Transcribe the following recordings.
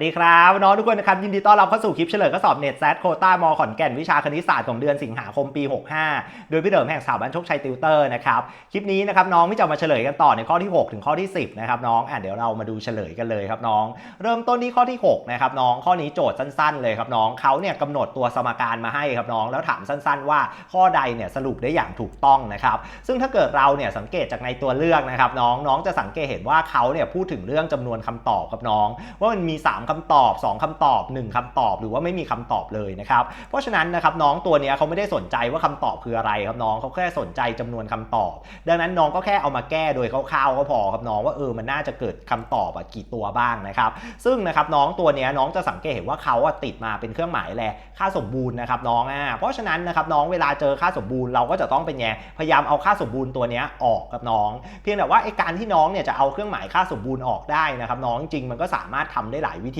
วัสดีครับน้องทุกคนนะครับยินดีต้อนรับเข้าสู่คลิปเฉลยข้อสอบเน็ตแซดโคต้ามอขอนแก่นวิชาคณิตศาสตร์ของเดือนสิงหาคมปี 65 โดยพี่เดิมแห่งสถาบันโชคชัยติวเตอร์นะครับคลิปนี้นะครับน้องที่จะมาเฉลยกันต่อในข้อที่ 6 ถึงข้อที่ 10นะครับน้องอะเดี๋ยวเรามาดูเฉลยกันเลยครับน้อง เริ่มต้นที่ข้อที่6นะครับน้องข้อนี้โจทย์สั้นๆ เลยครับน้องเขาเนี่ยกำหนดตัวสมการมาให้ครับน้อง แล้วถามสั้น ๆ ว่าข้อใดเนี่ยสรุปได้อย่างถูกต้องนะครับซึ่งถ้าเกิดเราเนี่ยสังเกตจากในตัวเลือกนะครับน้องน้องจะสังเกตเห็นว่าเขาเนี่ยพูดถึงเรื่องจำนวนคำตอบครับน้อง ว่ามันมี 3คำตอบ 2คำตอบ 1คำตอบ หรือว่าไม่มีคำตอบเลยนะครับ เพราะฉะนั้นนะครับน้องตัวนี้เขาไม่ได้สนใจว่าคำตอบคืออะไรครับน้องเขาแค่สนใจจำนวนคำตอบ ดังนั้นน้องก็แค่เอามาแก้โดยคร่าวๆก็พอครับน้องว่าเออมันน่าจะเกิดคำตอบกี่ตัวบ้างนะครับซึ่งนะครับน้องตัวนี้น้องจะสังเกตเห็นว่าเขาติดมาเป็นเครื่องหมายแหละค่าสมบูรณ์นะครับน้องอะเพราะฉะนั้นนะครับน้องเวลาเจอค่าสมบูรณ์เราก็จะต้องเป็นไงพยายามเอาค่าสมบูรณ์ตัวนี้ออกครับน้อง เพียงแต่ว่าไอการที่น้องเนี่ยจะเอาเครื่องหมายค่าสมบูรณ์ออกได้นะครับน้องจริงมันก็สามารถทำได้หลายวิธี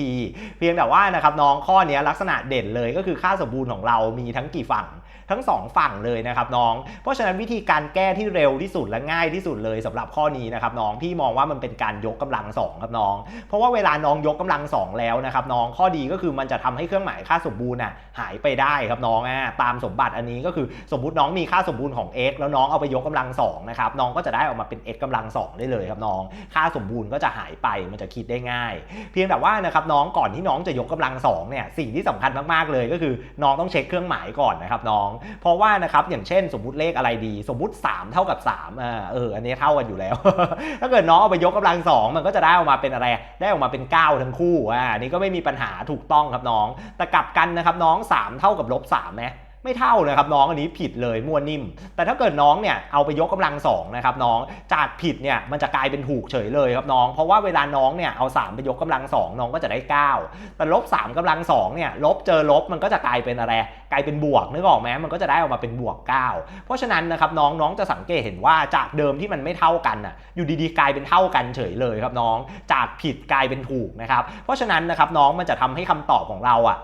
เพียงแต่ว่านะครับน้องข้อนี้ลักษณะเด่นเลยก็คือค่าสมบูรณ์ของเรามีทั้งกี่ฝั่ง ทั้งสองฝั่งเลยนะครับน้อง เพราะฉะนั้นวิธีการแก้ที่เร็วที่สุดและง่ายที่สุดเลยสำหรับข้อนี้นะครับน้องพี่มองว่ามันเป็นการยกกำลังสองครับน้อง เพราะว่าเวลาน้องยกกำลังสองแล้วนะครับน้องข้อดีก็คือมันจะทำให้เครื่องหมายค่าสมบูรณ์อะหายไปได้ครับน้องอะตามสมบัติอันนี้ก็คือสมมุติน้องมีค่าสมบูรณ์ของ x แล้วน้องเอาไปยกกำลังสองนะครับน้องก็จะได้ออกมาเป็น x กำลังสองได้เลยครับน้อง ค่าสมบูรณ์ก็จะหายไปมันจะคิดได้ง่าย เพียงแต่ว่านะครับน้องก่อนที่น้องจะยกกำลังสองเนี่ยสิ่งที่สำคัญมากๆเลยก็คือน้องต้องเช็คเครื่องหมายก่อนนะครับน้องเพราะว่านะครับอย่างเช่นสมมุติเลขอะไรดี สมมุติ 3 เท่ากับ3อ่าเอออันนี้เท่ากันอยู่แล้ว ถ้าเกิดน้องเอาไปยกกำลังสองมันก็จะได้ออกมาเป็นอะไรได้ออกมาเป็น 9 ทั้งคู่อ่านี่ก็ไม่มีปัญหาถูกต้องครับน้อง แต่กลับกันนะครับน้อง 3 เท่ากับลบ3ไหม ไม่เท่านะครับน้องอันนี้ผิดเลยมั่วนิ่ม แต่ถ้าเกิดน้องเนี่ยเอาไปยกกำลังสองนะครับน้องจากผิดเนี่ยมันจะกลายเป็นถูกเฉยเลยครับน้อง เพราะว่าเวลาน้องเนี่ยเอา 3 ไปยกกำลังสองน้องก็จะได้ 9 แต่ลบ3กำลังสองเนี่ยลบเจอลบมันก็จะกลายเป็นอะไร กลายเป็นบวกนึกออกไหมมันก็จะได้ออกมาเป็นบวก 9 เพราะฉะนั้นนะครับน้องน้องจะสังเกตเห็นว่าจากเดิมที่มันไม่เท่ากันอะอยู่ดีๆ กลายเป็นเท่ากันเฉยเลยครับน้อง จากผิดกลายเป็นถูกนะครับเพราะฉะนั้นนะครับน้องมันจะทำให้คำตอบของเราอะ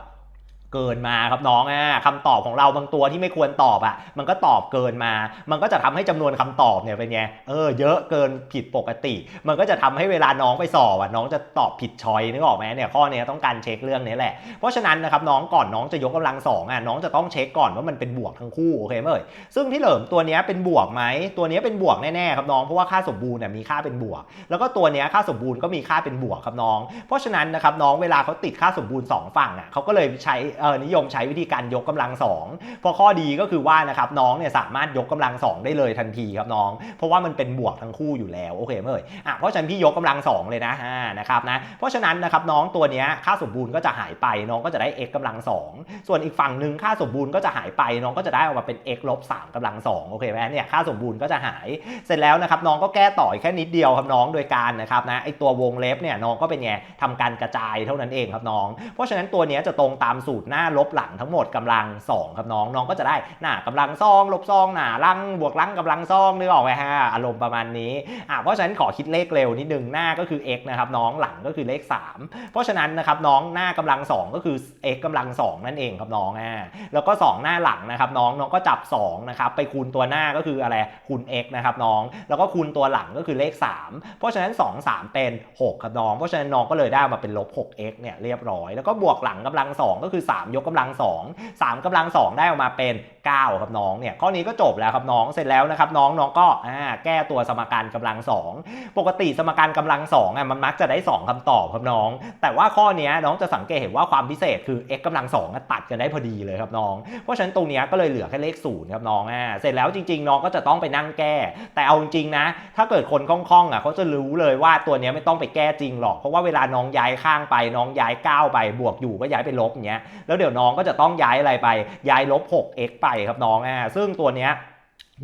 เกินมาครับน้องอะคำตอบของเราบางตัวที่ไม่ควรตอบอะ มันก็ตอบเกินมา มันก็จะทำให้จำนวนคำตอบเนี่ยเป็นไงเออเยอะเกินผิดปกติ มันก็จะทำให้เวลาน้องไปสอบอะน้องจะตอบผิดชอยนึกออกไหมเนี่ยข้อนี้ต้องการเช็คเรื่องนี้แหละเพราะฉะนั้นนะครับน้องก่อนน้องจะยกกำลังสองอะน้องจะต้องเช็คก่อนว่ามันเป็นบวกทั้งคู่โอเคไหมเอ่ยซึ่งที่เหลิมตัวนี้เป็นบวกไหมตัวนี้เป็นบวกแน่ๆครับน้องเพราะว่าค่าสมบูรณ์เนี่ยมีค่าเป็นบวก แล้วก็ตัวนี้ค่าสมบูรณ์ก็มีค่าเป็นบวกครับน้อง เพราะฉะนั้นนะครับน้องเวลาเขาติดค่าสมบูรณ์สองฝั่งอะเขาก็เลยใช้นิยมใช้วิธีการยกกำลังสองเพราะข้อดีก็คือว่านะครับน้องเนี่ยสามารถยกกำลังสองได้เลยทันทีครับน้อง เพราะว่ามันเป็นบวกทั้งคู่อยู่แล้วโอเคไหมเอ่ยอะเพราะฉะนั้นพี่ยกกำลังสองเลยนะอ่านะครับนะเพราะฉะนั้นนะครับน้องตัวเนี้ยค่าสมบูรณ์ก็จะหายไปน้องก็จะได้ x กำลังสองส่วนอีกฝั่งหนึ่งค่าสมบูรณ์ก็จะหายไปน้องก็จะได้ออกมาเป็น x ลบสามกำลังสองโอเคไหมเนี่ยค่าสมบูรณ์ก็จะหายเสร็จแล้วนะครับน้องก็แก้ต่ออีกแค่นิดเดียวครับน้องโดยการนะครับนะไอตัววงเล็บเนี่ยน้องก็เป็นไงทำการกระจายเท่านั้นเองครับน้อง เพราะฉะนั้นตัวเนี้ยจะตรงตามสูตรหน้าลบหลังทั้งหมดกำลัง 2 ครับน้องน้องก็จะได้หน้ากำลังซอง ลบซองหน้าลังบวกลังกำลังซองนึกออกไหมฮะอารมณ์ประมาณนี้อะเพราะฉะนั้นขอคิดเลขเร็วนิดนึงหน้าก็คือ x นะครับน้องหลังก็คือเลข 3 เพราะฉะนั้นนะครับน้องหน้ากำลัง 2 ก็คือ x กำลัง 2 นั่นเองครับน้องอ่าแล้วก็ 2 หน้าหลังนะครับน้องน้องก็จับ2นะครับไปคูณตัวหน้าก็คืออะไรคูณ x นะครับน้องแล้วก็คูณตัวหลังก็คือเลข 3 เพราะฉะนั้น 2 3 เป็น 6 ครับน้อง เพราะฉะนั้นน้องก็เลยได้มาเป็นลบ 6x เนี่ยเรียบร้อยแล้วก็บวกหลังกำลัง 2 ก็คือ 3ยกกำลัง 2 3กำลัง 2 ได้ออกมาเป็น 9 ครับน้องเนี่ยข้อนี้ก็จบแล้วครับน้องเสร็จแล้วนะครับน้องน้องก็อ่าแก้ตัวสมการกำลัง 2 ปกติสมการกำลัง2อะมันมักจะได้ 2คำตอบครับน้อง แต่ว่าข้อนี้น้องจะสังเกตเห็นว่าความพิเศษคือ x กำลัง2อะตัดกันได้พอดีเลยครับน้อง เพราะฉะนั้นตรงนี้ก็เลยเหลือแค่เลขศูนย์ครับน้องอ่าเสร็จแล้วจริง ๆ น้องก็จะต้องไปนั่งแก้ แต่เอาจริงนะ ถ้าเกิดคนคล่องๆอะเขาจะรู้เลยว่าตัวนี้ไม่ต้องไปแก้จริงหรอก เพราะว่าเวลาน้องย้ายข้างไปน้องย้ายก้าไปบวกอยู่ก็ย้ายไปลบอย่างเงี้ยแล้วเดี๋ยวน้องก็จะต้องย้ายอะไรไปย้ายลบ 6x ไปครับน้องอ่าซึ่งตัวเนี้ย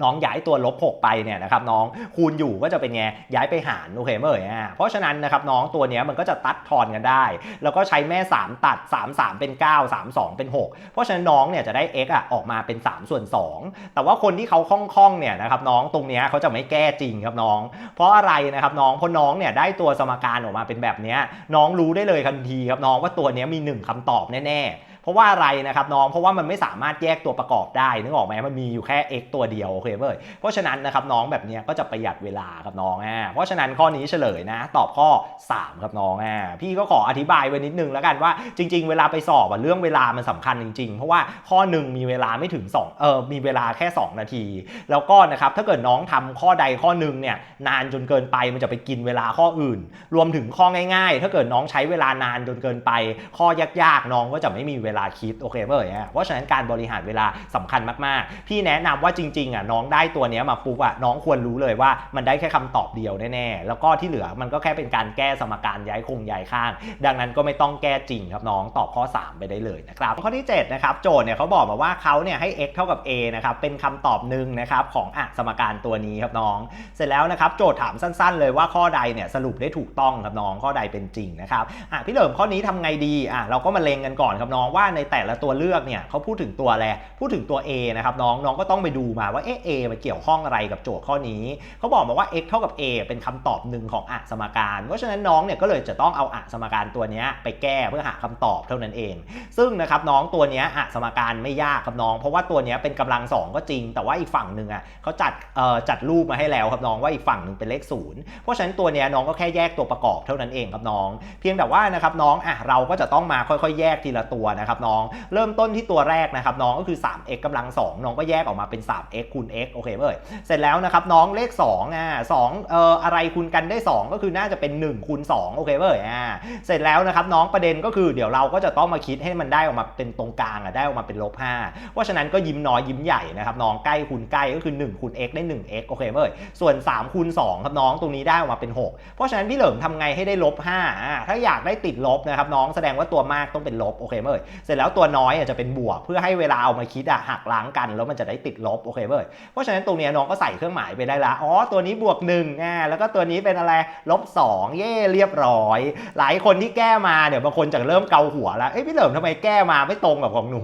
น้องย้ายตัวลบ 6 ไปเนี่ยนะครับน้องคูณอยู่ก็จะเป็นไงย้ายไปหารโอเคไหมเอ่ยอ่เพราะฉะนั้นนะครับน้องตัวนี้มันก็จะตัดทอนกันได้ แล้วก็ใช้แม่ 3 ตัด 3 3 เป็น 9 3 2 เป็น 6 เพราะฉะนั้นน้องเนี่ยจะได้ x อะออกมาเป็น 3 ส่วน 2 แต่ว่าคนที่เขาคล่องๆเนี่ยนะครับน้องตรงนี้เขาจะไม่แก้จริงครับน้อง เพราะอะไรนะครับน้องเพราะน้องเนี่ยได้ตัวสมการออกมาเป็นแบบนี้น้องรู้ได้เลยทันทีครับน้องว่าตัวนี้มี 1คำตอบแน่ๆ เพราะว่าอะไรนะครับน้องเพราะว่ามันไม่สามารถแยกตัวประกอบได้นึกออกไหมมันมีอยู่แค่ x ตัวเดียวโอเคเว้ยเพราะฉะนั้นนะครับน้องแบบนี้ก็จะประหยัดเวลาครับน้องอ่าเพราะฉะนั้นข้อนี้เฉลยนะ ตอบข้อ 3 ครับน้องอ่าพี่ก็ขออธิบายไว้นิดนึงแล้วกันว่าจริง ๆ เวลาไปสอบอะเรื่องเวลามันสำคัญจริง ๆ เพราะว่าข้อหนึ่งมีเวลาไม่ถึง2เออมีเวลาแค่ 2 นาที แล้วก็นะครับถ้าเกิดน้องทำข้อใดข้อหนึ่งเนี่ยนานจนเกินไปมันจะไปกินเวลาข้ออื่น รวมถึงข้อง่าย ๆ ถ้าเกิดน้องใช้เวลานานจนเกินไป ข้อยากๆน้องก็จะไม่มีเวลาคิดโอเคเว้ยอะเพราะฉะนั้นการบริหารเวลาสำคัญมากๆ พี่แนะนำว่าจริงๆอะน้องได้ตัวเนี้ยมาปุ๊บอะน้องควรรู้เลยว่ามันได้แค่คำตอบเดียวแน่ๆแล้วก็ที่เหลือมันก็แค่เป็นการแก้สมการย้ายคงย้ายข้าง ดังนั้นก็ไม่ต้องแก้จริงครับน้องตอบข้อ 3 ไปได้เลยนะครับข้อที่7นะครับโจทย์เนี่ยเขาบอกมาว่าเขาเนี่ยให้ x เท่ากับ a นะครับเป็นคำตอบหนึ่งนะครับของอะสมการตัวนี้ครับน้อง เสร็จแล้วนะครับโจทย์ถามสั้น ๆ เลยว่าข้อใดเนี่ยสรุปได้ถูกต้องครับน้องข้อใดเป็นจริงนะครับอะพี่เหลิมข้อนี้ทำไงดีอะเราก็มาเลงกันก่อนครับน้องว่าในแต่ละตัวเลือกเนี่ยเขาพูดถึงตัวอะไรพูดถึงตัว A นะครับน้องน้องก็ต้องไปดูมาว่าเอ๊ะ A มันเกี่ยวข้องอะไรกับโจทย์ข้อนี้เขาบอกมาว่า x เท่ากับ a เป็นคำตอบหนึ่งของอะสมการ เพราะฉะนั้นน้องเนี่ยก็เลยจะต้องเอาอะสมการตัวนี้ไปแก้เพื่อหาคำตอบเท่านั้นเอง ซึ่งนะครับน้องตัวนี้ยอะสมการไม่ยากครับน้อง เพราะว่าตัวนี้เป็นกำลังสองก็จริง แต่ว่าอีกฝั่งหนึ่งอะเขาจัดเอ่อจัดรูปมาให้แล้วครับน้องว่าอีกฝั่งหนึ่งเป็นเลขศูนย์เพราะฉะนั้นตัวนี้น้องก็แค่แยกตัวประกอบเท่านั้นเองครับน้อง เพียงแต่ว่านะครับน้องอะเราก็จะต้องมาค่อยๆ แยกทีละตัวนะครับน้อง เริ่มต้นที่ตัวแรกนะครับน้องก็คือ 3x กำลัง 2 น้องก็แยกออกมาเป็น 3x คูณ x โอเคเว้ยเสร็จแล้วนะครับน้องเลข2อะ2เอ่ออะไรคูณกันได้ 2 ก็คือน่าจะเป็น1คูณ2โอเคเว้ยอ่าเสร็จแล้วนะครับน้องประเด็นก็คือเดี๋ยวเราก็จะต้องมาคิดให้มันได้ออกมาเป็นตรงกลางอะได้ออกมาเป็นลบ5เพราะฉะนั้นก็ยิ้มน้อยยิ้มใหญ่นะครับน้องใกล้คูณใกล้ก็คือ1คูณ x ได้ 1x โอเคเว้ยส่วน3คูณ2ครับน้องตรงนี้ได้ออกมาเป็น 6 เพราะฉะนั้นพี่เหลิมทำไงให้ได้ลบ5อ่าถ้าอยากได้ติดลบนะครับน้องแสดงว่าตัวมากต้องเป็นลบโอเคเว้ยเสร็จแล้วตัวน้อยอะจะเป็นบวก เพื่อให้เวลาเอามาคิดอะหักล้างกัน แล้วมันจะได้ติดลบโอเคเว้ยเพราะฉะนั้นตรงนี้น้องก็ใส่เครื่องหมายไปได้ละอ๋อตัวนี้บวก1อ่าแล้วก็ตัวนี้เป็นอะไรลบ2เย่เรียบร้อย หลายคนที่แก้มาเนี่ยบางคนจะเริ่มเกาหัวแล้วเอ้ยพี่เหลิมทำไมแก้มาไม่ตรงกับของหนู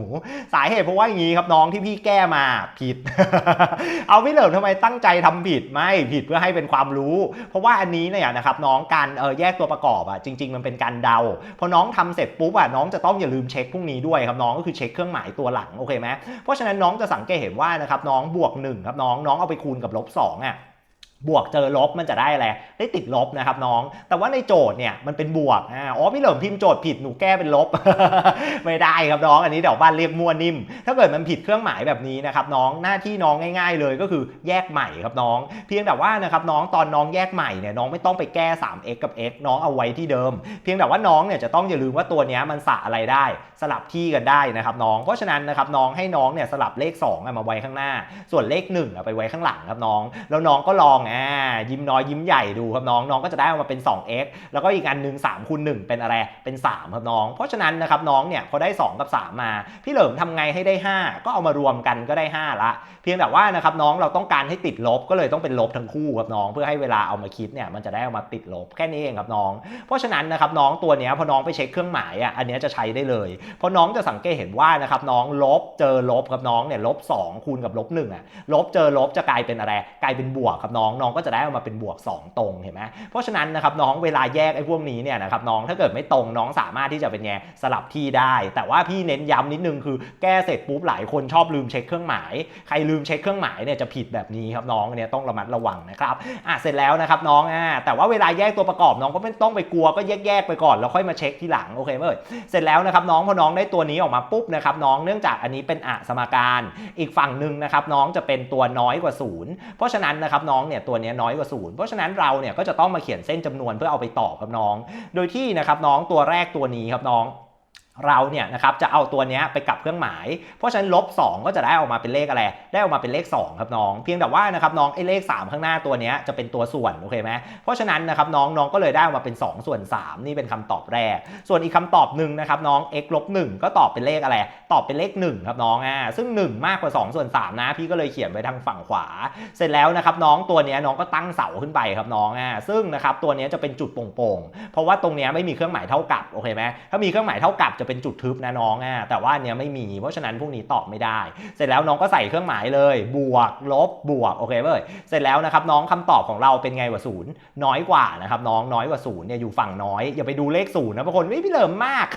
สาเหตุเพราะว่าอย่างนี้ครับน้องที่พี่แก้มาผิด เอาพี่เหลิมทำไมตั้งใจทำผิดไม่ผิดเพื่อให้เป็นความรู้ เพราะว่าอันนี้เนี่ยนะครับน้องการเออแยกตัวประกอบอะจริง ๆ มันเป็นการเดาพอน้องทำเสร็จปุ๊บอะน้องจะต้องอย่าลืมเช็คพวกนี้ด้วยครับน้องก็คือเช็คเครื่องหมายตัวหลังโอเคไหมเพราะฉะนั้นน้องจะสังเกตเห็นว่านะครับน้องบวก1ครับน้องน้องเอาไปคูณกับลบ2อะ บวกเจอลบมันจะได้อะไร ได้ติดลบนะครับน้อง แต่ว่าในโจทย์เนี่ยมันเป็นบวก อ๋อพี่เหลิมพิมพ์โจทย์ผิดหนูแก้เป็นลบ ไม่ได้ครับน้อง อันนี้เดี๋ยวบ้านเรียกมั่วนิ่ม ถ้าเกิดมันผิดเครื่องหมายแบบนี้นะครับน้อง หน้าที่น้องง่าย ๆ เลยก็คือแยกใหม่ครับน้อง เพียงแต่ว่านะครับน้องตอนน้องแยกใหม่เนี่ยน้องไม่ต้องไปแก้ 3x กับ x น้องเอาไว้ที่เดิม เพียงแต่ว่าน้องเนี่ยจะต้องอย่าลืมว่าตัวนี้มันสระอะไรได้ สลับที่กันได้นะครับน้อง เพราะฉะนั้นนะครับน้องให้น้องเนี่ยสลับเลข2อมาไว้ข้างหน้า ส่วนเลข1อะไปไว้ข้างหลังครับน้อง แล้วน้องก็ลองอ่ายิ้มน้อยยิ้มใหญ่ดูครับน้องน้องก็จะได้ออกมาเป็น 2x แล้วก็อีกอันหนึ่ง3คูณ1เป็นอะไรเป็น 3 ครับน้อง เพราะฉะนั้นนะครับน้องเนี่ยพอได้ 2 กับ 3 มา พี่เหลิมทำไงให้ได้ 5 ก็เอามารวมกันก็ได้ 5 ละ เพียงแต่ว่านะครับน้องเราต้องการให้ติดลบก็เลยต้องเป็นลบทั้งคู่ครับน้อง เพื่อให้เวลาเอามาคิดเนี่ยมันจะได้เอามาติดลบแค่นี้เองครับน้อง เพราะฉะนั้นนะครับน้องตัวเนี้ยพอน้องไปเช็คเครื่องหมายอะอันเนี้ยจะใช้ได้เลยเพราะน้องจะสังเกตเห็นว่านะครับน้องลบเจอลบครับน้องเนี่ยลบ2คูณกับลบ1อะลบเจอลบจะกลายเป็นอะไรกลายเป็นบวกครับน้องน้องก็จะได้ออกมาเป็นบวก 2 ตรงเห็นไหมเพราะฉะนั้นนะครับน้องเวลาแยกไอ้พวกนี้เนี่ยนะครับน้องถ้าเกิดไม่ตรงน้องสามารถที่จะเป็นไงสลับที่ได้ แต่ว่าพี่เน้นย้ำนิดนึงคือแก้เสร็จปุ๊บหลายคนชอบลืมเช็คเครื่องหมาย ใครลืมเช็คเครื่องหมายเนี่ยจะผิดแบบนี้ครับน้องเนี่ยต้องระมัดระวังนะครับอะเสร็จแล้วนะครับน้องอ่าแต่ว่าเวลาแยกตัวประกอบน้องก็ไม่ต้องไปกลัวก็แยกแยกๆไปก่อนแล้วค่อยมาเช็คทีหลังโอเคไหมเอ่ยเสร็จแล้วนะครับน้องพอน้องได้ตัวนี้ออกมาปุ๊บนะครับน้องเนื่องจากอันนี้เป็นอะสมการ อีกฝั่งหนึ่งนะครับน้องจะเป็นตัวน้อยกว่าศูนย์เพราะฉะนั้นนะครับน้องเนี่ยตัวนี้น้อยกว่าศูนย์เพราะฉะนั้นเราเนี่ยก็จะต้องมาเขียนเส้นจำนวนเพื่อเอาไปตอบครับน้อง โดยที่นะครับน้องตัวแรกตัวนี้ครับน้อง เราเนี่ยนะครับจะเอาตัวนี้ไปกับเครื่องหมาย เพราะฉะนั้นลบ 2 ก็จะได้ออกมาเป็นเลขอะไร ได้ออกมาเป็นเลข 2 ครับน้อง เพียงแต่ว่านะครับน้องไอ้เลข 3 ข้างหน้าตัวนี้จะเป็นตัวส่วนโอเคไหมเพราะฉะนั้นนะครับน้องน้องก็เลยได้ออกมาเป็น 2 ส่วน 3 นี่เป็นคำตอบแรก ส่วนอีกคำตอบหนึ่งนะครับน้อง x ลบ1ก็ตอบเป็นเลขอะไร ตอบเป็นเลข 1 ครับน้องอ่าซึ่ง 1 มากกว่า 2 ส่วน 3 นะ พี่ก็เลยเขียนไว้ทางฝั่งขวา เสร็จแล้วนะครับน้องตัวนี้น้องก็ตั้งเสาขึ้นไปครับน้องอ่าซึ่งนะครับตัวนี้จะเป็นจุดโป่งๆเพราะว่าตรงเนี้ยไม่มีเครื่องหมายเท่ากับโอเคไหมถ้ามีเครื่องหมายเท่ากับจะเป็นจุดทึบนะน้องอะแต่ว่าอันเนี้ยไม่มี เพราะฉะนั้นพวกนี้ตอบไม่ได้ เสร็จแล้วน้องก็ใส่เครื่องหมายเลย บวก ลบ บวก โอเคเว้ย เสร็จแล้วนะครับน้องคำตอบของเราเป็นไงกว่าศูนย์น้อยกว่านะครับน้องน้อยกว่าศูนย์เนี่ยอยู่ฝั่งน้อย อย่าไปดูเลขศูนย์นะบางคนไม่พี่เหลิมมาก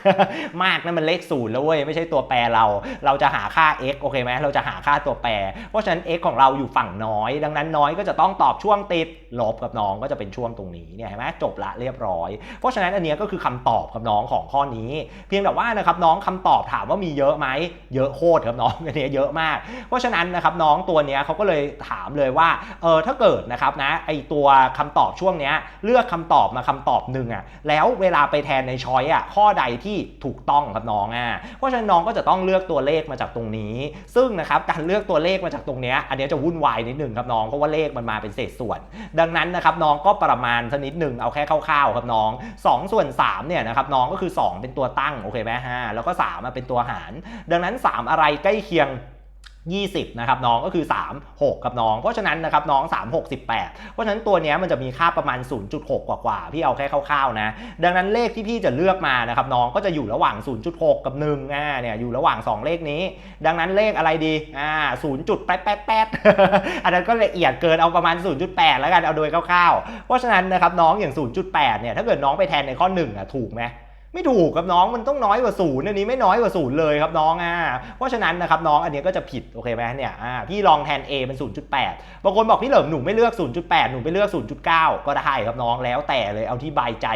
มากนั่นมันเลขศูนย์แล้วเว้ยไม่ใช่ตัวแปรเรา เราจะหาค่า x โอเคไหมเราจะหาค่าตัวแปร เพราะฉะนั้น x ของเราอยู่ฝั่งน้อย ดังนั้นน้อยก็จะต้องตอบช่วงติดลบกับน้องก็จะเป็นช่วงตรงนี้เนี่ยเห็นไหมจบละเรียบร้อย เพราะฉะนั้นอันเนี้ยก็คือคำตอบครับน้องของข้อนี้ เพียงแต่ว่านะครับน้องคำตอบถามว่ามีเยอะไหมเยอะโคตรครับน้องอันเนี้ยเยอะมาก เพราะฉะนั้นนะครับน้องตัวเนี้ยเขาก็เลยถามเลยว่าเออถ้าเกิดนะครับนะไอตัวคำตอบช่วงเนี้ยเลือกคำตอบมาคำตอบหนึ่งอะแล้วเวลาไปแทนในช้อยอะข้อใดที่ถูกต้องครับน้องอะเพราะฉะนั้นน้องก็จะต้องเลือกตัวเลขมาจากตรงนี้ ซึ่งนะครับการเลือกตัวเลขมาจากตรงเนี้ยอันเนี้ยจะวุ่นวายนิดหนึ่งครับน้องเพราะว่าเลขมันมาเป็นเศษส่วน ดังนั้นนะครับน้องก็ประมาณสักนิดหนึ่งเอาแค่คร่าวๆครับน้อง2ส่วน3เนี่ยนะครับน้องก็คือ 2 เป็นตัวตั้งโอเคไหมฮะแล้วก็3มาเป็นตัวหาร ดังนั้น 3 อะไรใกล้เคียง20นะครับน้องก็คือ 3 6ครับน้อง เพราะฉะนั้นนะครับน้อง 3 6 18 เพราะฉะนั้นตัวนี้มันจะมีค่าประมาณ 0.6 กว่าๆพี่เอาแค่คร่าวๆนะ ดังนั้นเลขที่พี่จะเลือกมานะครับน้องก็จะอยู่ระหว่าง 0.6 กับ1อ่าเนี่ยอยู่ระหว่าง 2 เลขนี้ ดังนั้นเลขอะไรดีอ่า0.888อันนั้นก็ละเอียดเกินเอาประมาณ 0.8 แล้วกันเอาโดยคร่าวๆ เพราะฉะนั้นนะครับน้องอย่าง 0.8 เนี่ยถ้าเกิดน้องไปแทนในข้อ1อะถูกไหม ไม่ถูกครับน้องมันต้องน้อยกว่าศูนย์อันนี้ไม่น้อยกว่าศูนย์เลยครับน้องอะเพราะฉะนั้นนะครับน้องอันนี้ก็จะผิดโอเคไหมเนี่ยอ่าพี่ลองแทน A เป็น 0.8 บางคนบอกพี่เหลิมหนูไม่เลือก 0.8 หนูไปเลือก 0.9 ก็ได้ครับน้องแล้วแต่เลยเอาที่บายใจ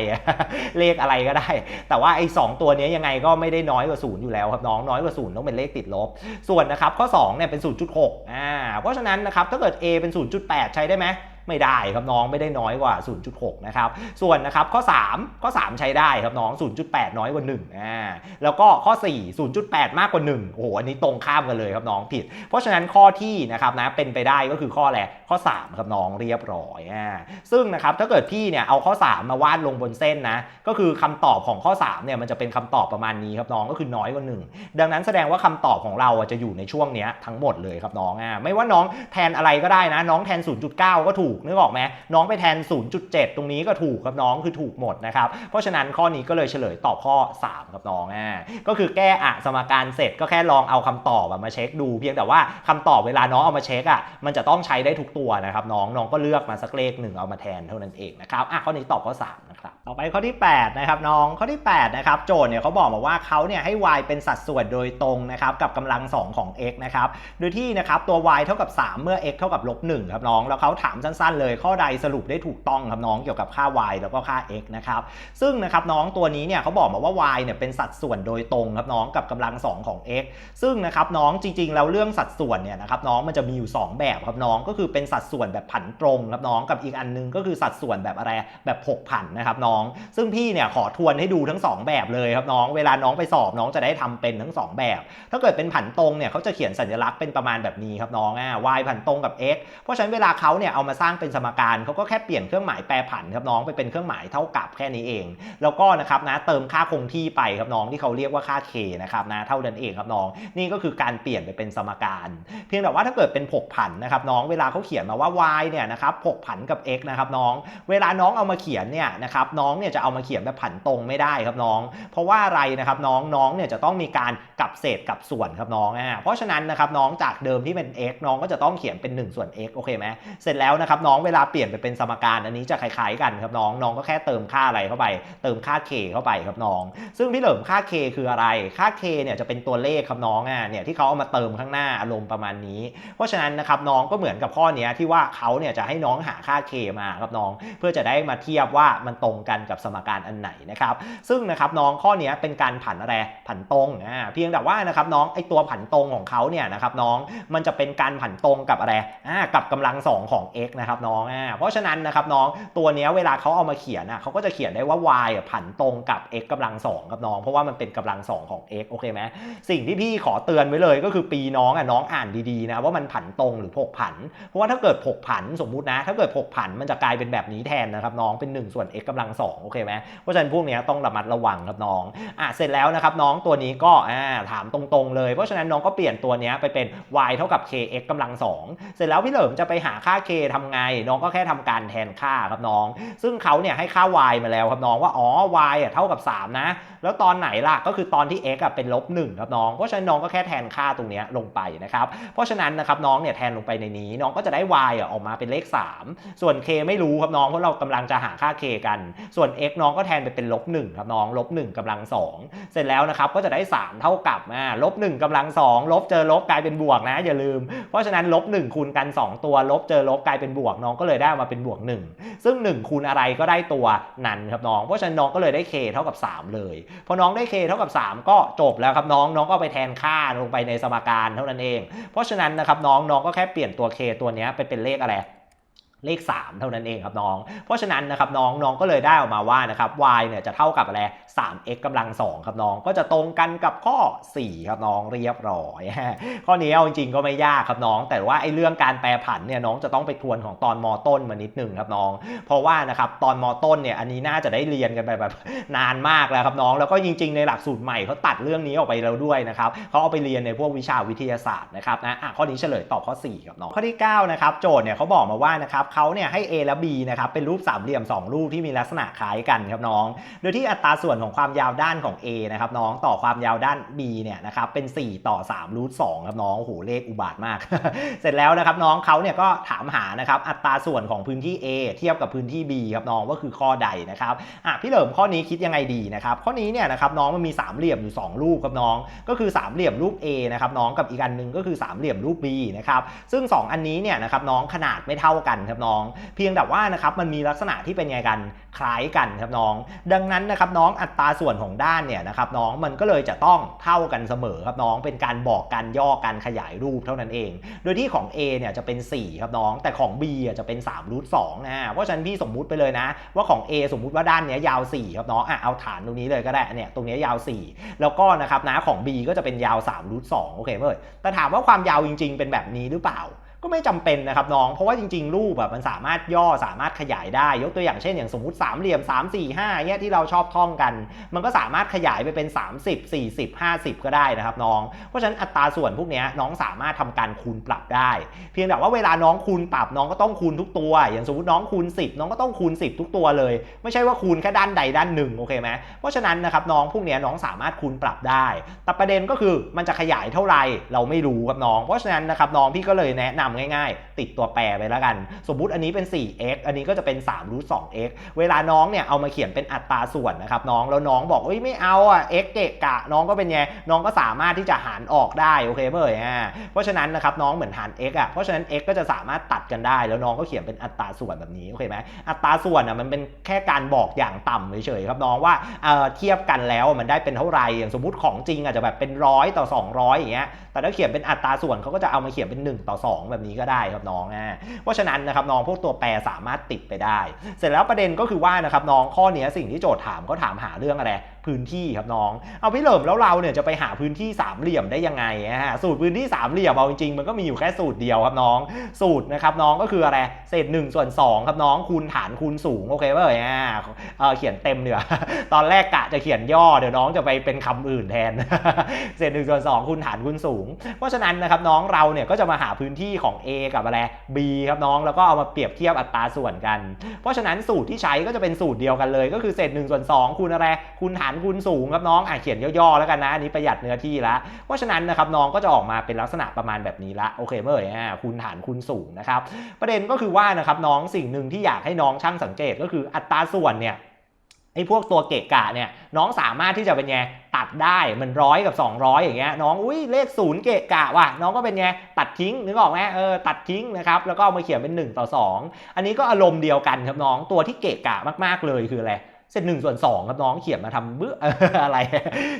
เลขอะไรก็ได้ แต่ว่าไอ้สองตัวนี้ยังไงก็ไม่ได้น้อยกว่าศูนย์อยู่แล้วครับน้องน้อยกว่าศูนย์ต้องเป็นเลขติดลบ ส่วนนะครับข้อ2เนี่ยเป็น 0.6อ่าเพราะฉะนั้นนะครับถ้าเกิด A เป็น 0.8 ใช้ได้ไหม ไม่ได้ครับน้องไม่ได้น้อยกว่า 0.6 นะครับ ส่วนนะครับข้อ 3 ข้อ 3 ใช้ได้ครับน้อง 0.8 น้อยกว่า1อ่าแล้วก็ข้อ 4 0.8 มากกว่า 1 โอ้โห อันนี้ตรงข้ามกันเลยครับน้องผิด เพราะฉะนั้นข้อที่นะครับนะเป็นไปได้ก็คือข้ออะไรข้อ 3 ครับน้องเรียบร้อยอ่าซึ่งนะครับถ้าเกิดพี่เนี่ยเอาข้อ 3 มาวาดลงบนเส้นนะก็คือคำตอบของข้อ3เนี่ยมันจะเป็นคำตอบประมาณนี้ครับน้องก็คือน้อยกว่า 1 ดังนั้นแสดงว่าคำตอบของเราจะอยู่ในช่วงเนี้ยทั้งหมดเลยครับน้องอ่าไม่ว่าน้องแทนอะไรก็ได้นะน้องแทน 0.9 ก็ถูกนึกออกไหมน้องไปแทน 0.7 ตรงนี้ก็ถูกครับน้องคือถูกหมดนะครับเพราะฉะนั้นข้อนี้ก็เลยเฉลยตอบข้อ3ครับน้องอ่าก็คือแก้อะสมการเสร็จก็แค่ลองเอาคำตอบมาเช็คดู เพียงแต่ว่าคำตอบเวลาน้องเอามาเช็คอะมันจะต้องใช้ได้ทุกตัวนะครับน้องน้องก็เลือกมาสักเลขหนึ่งเอามาแทนเท่านั้นเองนะครับอะข้อนี้ตอบข้อ3นะครับต่อไปข้อที่8นะครับน้องข้อที่8นะครับโจทย์เนี่ยเขาบอกมาว่าเขาเนี่ยให้ y เป็นสัดส่วนโดยตรงนะครับกับกำลัง 2 ของ x นะครับโดยที่นะครับตัว y เท่ากับ 3 เมื่อ x เท่ากับลบ1ครับน้องแล้วเขาถามสั้นๆเลย ข้อใดสรุปได้ถูกต้องครับน้องเกี่ยวกับค่า y แล้วก็ค่า x นะครับซึ่งนะครับน้องตัวนี้เนี่ยเขาบอกมาว่า y เนี่ยเป็นสัดส่วนโดยตรงครับน้องกับกำลัง 2 ของ x ซึ่งนะครับน้องจริงๆแล้วเรื่องสัดส่วนเนี่ยนะครับน้องมันจะมีอยู่ 2 แบบครับน้องก็คือเป็นสัดส่วนแบบผันตรงครับน้องกับอีกอันนึงก็คือสัดส่วนแบบอะไรแบบผกผันนะครับน้อง ซึ่งพี่เนี่ยขอทวนให้ดูทั้ง 2 แบบเลยครับน้อง เวลาน้องไปสอบน้องจะได้ทำเป็นทั้ง 2 แบบ ถ้าเกิดเป็นผันตรงเนี่ยเขาจะเขียนสัญลักษณ์เป็นประมาณแบบนี้ครับน้องอ่า y ผันตรงกับ x เพราะฉะนั้นเวลาเขาเนี่ยเอามาสร้างเป็นสมการเขาก็แค่เปลี่ยนเครื่องหมายแปรผันครับน้องไปเป็นเครื่องหมายเท่ากับแค่นี้เอง แล้วก็นะครับนะเติมค่าคงที่ไปครับน้องที่เขาเรียกว่าค่า k นะครับนะเท่านั้นเองครับน้อง นี่ก็คือการเปลี่ยนไปเป็นสมการ เพียงแต่ว่าถ้าเกิดเป็นผกผันนะครับน้องเวลาเขาเขียนมาว่า y เนี่ยนะครับผกผันกับ x นะครับน้อง เวลาน้องเอามาเขียนเนี่ยนะครับน้องเนี่ยจะเอามาเขียนแบบผันตรงไม่ได้ครับน้อง เพราะว่าอะไรนะครับน้องน้องเนี่ยจะต้องมีการกลับเศษกับส่วนครับน้องอ่าเพราะฉะนั้นนะครับน้องจากเดิมที่เป็น x น้องก็จะต้องเขียนเป็น 1 ส่วน x โอเคไหมเสร็จแล้วนะครับน้องเวลาเปลี่ยนไปเป็นสมการอันนี้จะคล้ายๆกันครับน้องน้องก็แค่เติมค่าอะไรเข้าไป เติมค่า k เข้าไปครับน้อง ซึ่งพี่เหลิมค่า k คืออะไรค่า k เนี่ยจะเป็นตัวเลขครับน้องอะเนี่ยที่เขาเอามาเติมข้างหน้าอารมณ์ประมาณนี้ เพราะฉะนั้นนะครับน้องก็เหมือนกับข้อเนี้ยที่ว่าเขาเนี่ยจะให้น้องหาค่า k มาครับน้อง เพื่อจะได้มาเทียบว่ามันตรงกันกับสมการอันไหนนะครับซึ่งนะครับน้องข้อเนี้ยเป็นการผันอะไรผันตรงอ่าเพียงแต่ว่านะครับน้องไอตัวผันตรงของเขาเนี่ยนะครับน้องมันจะเป็นการผันตรงกับอะไรอ่ากับกำลังสองของ x นะครับน้องอ่าเพราะฉะนั้นนะครับน้องตัวนี้เวลาเขาเอามาเขียนอะเขาก็จะเขียนได้ว่า y ผันตรงกับ x กำลังสองครับน้อง เพราะว่ามันเป็นกำลังสองของ x โอเคไหมสิ่งที่พี่ขอเตือนไว้เลยก็คือปีน้องอะน้องอ่านดีๆนะว่ามันผันตรงหรือผกผัน เพราะว่าถ้าเกิดผกผันสมมุตินะ ถ้าเกิดผกผันมันจะกลายเป็นแบบนี้แทนนะครับน้องเป็น 1 ส่วน x กำลังส2โอเคไหมเพราะฉะนั้นพวกนี้ต้องระมัดระวังครับน้องอะเสร็จแล้วนะครับน้องตัวนี้ก็อ่าถามตรงๆเลย เพราะฉะนั้นน้องก็เปลี่ยนตัวนี้ไปเป็น y เท่ากับ kx กำลัง2เสร็จแล้วพี่เหลิมจะไปหาค่า k ทำไง น้องก็แค่ทำการแทนค่าครับน้อง ซึ่งเขาเนี่ยให้ค่า y มาแล้วครับน้องว่าอ๋อ y อะเท่ากับ 3 นะ แล้วตอนไหนล่ะก็คือตอนที่ x อะเป็นลบ1ครับน้องเพราะฉะนั้นน้องก็แค่แทนค่าตรงนี้ลงไปนะครับเพราะฉะนั้นนะครับน้องเนี่ยแทนลงไปในนี้ น้องก็จะได้ y อะออกมาเป็นเลข 3 ส่วน k ไม่รู้ครับน้องเพราะเรากำลังจะหาค่า k กัน ส่วน x น้องก็แทนไปเป็นลบ1ครับน้องลบ1กำลัง 2 เสร็จแล้วนะครับก็จะได้ 3 เท่ากับอ่าลบ1กำลัง 2 ลบเจอลบกลายเป็นบวกนะอย่าลืม เพราะฉะนั้นลบ1คูณกัน 2 ตัวลบเจอลบกลายเป็นบวกน้องก็เลยได้มาเป็นบวก 1 ซึ่ง 1 คูณอะไรก็ได้ตัวนั้นครับน้อง เพราะฉะนั้นน้องก็เลยได้ k เท่ากับ 3 เลยพอน้องได้ k เท่ากับ 3 ก็จบแล้วครับน้องน้องก็ไปแทนค่าลงไปในสมการเท่านั้นเอง เพราะฉะนั้นนะครับน้องน้องก็แค่เปลี่ยนตัว k ตัวนี้ไปเป็นเลขอะไร เลข 3 เท่านั้นเองครับน้อง เพราะฉะนั้นนะครับน้องน้องก็เลยได้ออกมาว่านะครับ y เนี่ยจะเท่ากับอะไร 3x กำลัง 2 ครับน้องก็จะตรงกันกับข้อ 4 ครับน้องเรียบร้อย ข้อนี้เอาจริงก็ไม่ยากครับน้อง แต่ว่าไอ้เรื่องการแปรผันเนี่ยน้องจะต้องไปทวนของตอนมต้นมานิดหนึ่งครับน้อง เพราะว่านะครับตอนมต้นเนี่ยอันนี้น่าจะได้เรียนกันไปแบบนานมากแล้วครับน้อง แล้วก็จริง ๆ ในหลักสูตรใหม่เขาตัดเรื่องนี้ออกไปแล้วด้วยนะครับเขาเอาไปเรียนในพวกวิชาวิทยาศาสตร์นะครับนะอะข้อนี้เฉลยตอบข้อ4ครับน้องข้อที่9นะครับโจทย์เนี่ยเขาบอกมาว่านะครับเขาเนี่ยให้ A และ B นะครับเป็นรูปสามเหลี่ยม 2 รูปที่มีลักษณะคล้ายกันครับน้อง โดยที่อัตราส่วนของความยาวด้านของ A นะครับน้องต่อความยาวด้าน B เนี่ยนะครับเป็น 4 ต่อ3รูท2ครับน้องโอ้โหเลขอุบาทมาก เสร็จแล้วนะครับน้องเขาเนี่ยก็ถามหานะครับอัตราส่วนของพื้นที่ A เทียบกับพื้นที่ B ครับน้องว่าคือข้อใดนะครับอะพี่เหลิมข้อนี้คิดยังไงดีนะครับข้อนี้เนี่ยนะครับน้องมันมีสามเหลี่ยมอยู่ 2 รูปครับน้อง ก็คือสามเหลี่ยมรูป A นะครับน้องกับอีกอันหนึ่งก็คือสามเหลี่ยมรูป B นะครับซึ่ง 2 อันนี้เนี่ยนะครับน้องขนาดไม่เท่ากันครับน้อง เพียงแต่ว่านะครับมันมีลักษณะที่เป็นไงกันคล้ายกันครับน้อง ดังนั้นนะครับน้องอัตราส่วนของด้านเนี่ยนะครับน้องมันก็เลยจะต้องเท่ากันเสมอครับน้องเป็นการบอกการย่อการขยายรูปเท่านั้นเอง โดยที่ของ A เนี่ยจะเป็น 4 ครับน้อง แต่ของ B อะจะเป็น3รูท2นะเพราะฉะนั้นพี่สมมุติไปเลยนะ ว่าของ A สมมุติว่าด้านเนี้ยยาว 4 ครับน้องอะเอาฐานตรงนี้เลยก็ได้เนี่ยตรงเนี้ยยาว 4 แล้วก็นะครับนะของ B ก็จะเป็นยาว3รูท2โอเคไหมเอ่ยแต่ถามว่าความยาวจริง ๆ เป็นแบบนี้หรือเปล่า ก็ไม่จำเป็นนะครับน้อง เพราะว่าจริง ๆ รูปแบบมันสามารถย่อสามารถขยายได้ ยกตัวอย่างเช่นอย่างสมมติสามเหลี่ยม 3 4 5เนี่ยที่เราชอบท่องกัน มันก็สามารถขยายไปเป็น 30 40 50 ก็ได้นะครับน้อง เพราะฉะนั้นอัตราส่วนพวกนี้น้องสามารถทำการคูณปรับได้ เพียงแต่ว่าเวลาน้องคูณปรับน้องก็ต้องคูณทุกตัว อย่างสมมติน้องคูณ 10 น้องก็ต้องคูณ 10 ทุกตัวเลย ไม่ใช่ว่าคูณแค่ด้านใดด้านหนึ่งโอเคไหมเพราะฉะนั้นนะครับน้องพวกนี้น้องสามารถคูณปรับได้ แต่ประเด็นก็คือมันจะขยายเท่าไหร่เราไม่รู้ครับน้อง เพราะฉะนั้นนะครับน้องพี่ก็เลยแนะนำง่ายๆ ติดตัวแปรไปแล้วกัน สมมุติอันนี้เป็น 4x อันนี้ก็จะเป็น3รูท 2x เวลาน้องเนี่ยเอามาเขียนเป็นอัตราส่วนนะครับน้องแล้วน้องบอกเอ้ยไม่เอาอะ x เกะกะ น้องก็เป็นไงน้องก็สามารถที่จะหารออกได้โอเคเมื่อยอะเพราะฉะนั้นนะครับน้องเหมือนหาร x อะเพราะฉะนั้น x ก็จะสามารถตัดกันได้ แล้วน้องก็เขียนเป็นอัตราส่วนแบบนี้โอเคไหมอัตราส่วนอะมันเป็นแค่การบอกอย่างต่ำเฉยๆครับน้องว่าเออเทียบกันแล้วมันได้เป็นเท่าไหร่อย่างสมมติของจริงอาจจะแบบเป็นร้อยต่อ 200อย่างเงี้ยแต่ถ้าเขียนเป็นอัตราส่วนเขาก็จะเอามาเขียนเป็น 1 ต่อ2แบบนี้ก็ได้ครับน้องอ่าเพราะฉะนั้นนะครับน้องพวกตัวแปรสามารถติดไปได้ เสร็จแล้วประเด็นก็คือว่านะครับน้องข้อนี้สิ่งที่โจทย์ถามก็ถามหาเรื่องอะไร พื้นที่ครับน้อง เอาพี่เหลิมแล้วเราเนี่ยจะไปหาพื้นที่สามเหลี่ยมได้ยังไงฮะสูตรพื้นที่สามเหลี่ยมเอาจริงๆมันก็มีอยู่แค่สูตรเดียวครับน้อง สูตรนะครับน้องก็คืออะไรเศษ1ส่วน2ครับน้องคูณฐานคูณสูงโอเคป่ะเอ่ยอ่าเขียนเต็มเนีกว่ยตอนแรกกะจะเขียนย่อเดี๋ยวน้องจะไปเป็นคำอื่นแทนเศษ1ส่วน2คูณฐานคูณสูง เพราะฉะนั้นนะครับน้องเราเนี่ยก็จะมาหาพื้นที่ของ A กับอะไร B ครับน้องแล้วก็เอามาเปรียบเทียบอัตราส่วนกัน เพราะฉะนั้นสูตรที่ใช้ก็จะเป็นสูตรเดียวกันเลย ก็คือเศษ1ส่วน2คูณอะไรคูณฐานคูณสูงครับน้องอะเขียนย่อๆแล้วกันนะอันนี้ประหยัดเนื้อที่ละเพราะฉะนั้นนะครับน้องก็จะออกมาเป็นลักษณะประมาณแบบนี้ละโอเคเมื่อไหร่อะคูณฐานคูณสูงนะครับ ประเด็นก็คือว่านะครับน้องสิ่งหนึ่งที่อยากให้น้องช่างสังเกตก็คืออัตราส่วนเนี่ยไอ้พวกตัวเกะกะเนี่ยน้องสามารถที่จะเป็นไงตัดได้เหมือนร้อยกับ 200 อย่างเงี้ยน้องอุ้ยเลขศูนย์เกะกะว่ะน้องก็เป็นไงตัดทิ้งนึกออกไหมเออตัดทิ้งนะครับแล้วก็มาเขียนเป็น 1 ต่อ 2 อันนี้ก็อารมณ์เดียวกันครับน้องตัวที่เกะกะมากๆเลยคืออะไร เศษหนึ่งส่วนสองครับน้องเขียนมาทำเบื้ออะไร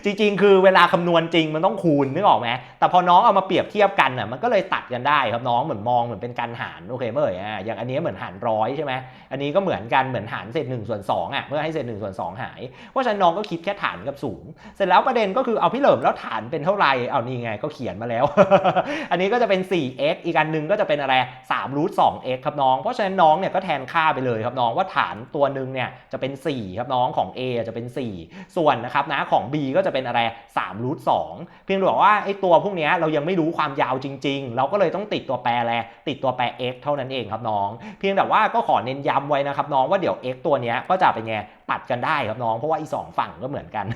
จริง ๆ คือเวลาคำนวณจริงมันต้องคูณนึกออกไหมแต่พอน้องเอามาเปรียบเทียบกันน่ะมันก็เลยตัดกันได้ครับน้องเหมือนมองเหมือนเป็นการหารโอเคเมื่อไหร่อะอย่างอันนี้เหมือนหารร้อยใช่ไหมอันนี้ก็เหมือนกันเหมือนหารเศษหนึ่งส่วนสองอะเพื่อให้เศษหนึ่งส่วนสองหายเพราะฉะนั้นน้องก็คิดแค่ฐานกับสูงเสร็จแล้วประเด็นก็คือเอาพี่เหลิมแล้วฐานเป็นเท่าไหร่เอานี่ไงก็เขียนมาแล้ว อันนี้ก็จะเป็น 4x อีกอันหนึ่งก็จะเป็นอะไร3รูท 2x ครับน้อง เพราะฉะนั้นน้องเนี่ยก็แทนค่าไปเลยครับน้องว่าฐานตัวหนึ่งเนี่ยจะเป็น 4ครับน้องของ A จะเป็น 4 ส่วนนะครับนะของ B ก็จะเป็นอะไร3รูทสเพียงแต่ว่าไอ้ตัวพวกนี้เรายังไม่รู้ความยาวจริง ๆ เราก็เลยต้องติดตัวแปรแลติดตัวแปร x เท่านั้นเองครับน้อง เพียงแต่ว่าก็ขอเน้นย้ำไว้นะครับน้องว่าเดี๋ยว x ตัวนี้ก็จะเป็นไง ตัดกันได้ครับน้องเพราะว่าอีสองฝั่งก็เหมือนกัน